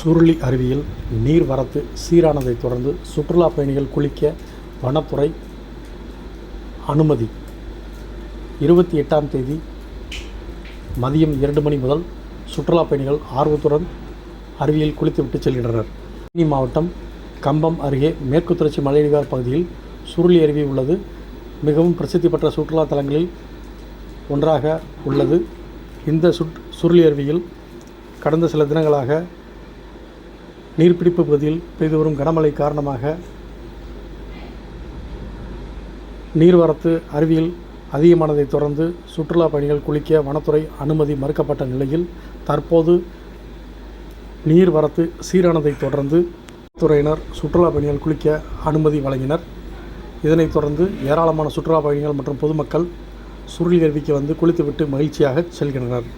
சுருளி அருவியில் நீர் வரத்து சீரானதைத் தொடர்ந்து சுற்றுலா பயணிகள் குளிக்க வனத்துறை அனுமதி. இருபத்தி எட்டாம் தேதி மதியம் இரண்டு மணி முதல் சுற்றுலா பயணிகள் ஆர்வத்துடன் அருவியில் குளித்துவிட்டு செல்கின்றனர். தேனி மாவட்டம் கம்பம் அருகே மேற்கு தொடர்ச்சி மலையடிவார் பகுதியில் சுருளி அருவி உள்ளது. மிகவும் பிரசித்தி பெற்ற சுற்றுலா தலங்களில் ஒன்றாக உள்ளது. இந்த சுட் சுருளி அருவியில் கடந்த சில தினங்களாக நீர்பிடிப்பு பகுதியில் பெய்து வரும் கனமழை காரணமாக நீர்வரத்து அருவியில் அதிகமானதைத் தொடர்ந்து சுற்றுலா பயணிகள் குளிக்க வனத்துறை அனுமதி மறுக்கப்பட்ட நிலையில் தற்போது நீர்வரத்து சீரானதைத் தொடர்ந்து துறையினர் சுற்றுலா பயணிகள் குளிக்க அனுமதி வழங்கினர். இதனைத் தொடர்ந்து ஏராளமான சுற்றுலா பயணிகள் மற்றும் பொதுமக்கள் சுருள் அருவிக்கு வந்து குளித்துவிட்டு மகிழ்ச்சியாக செல்கின்றனர்.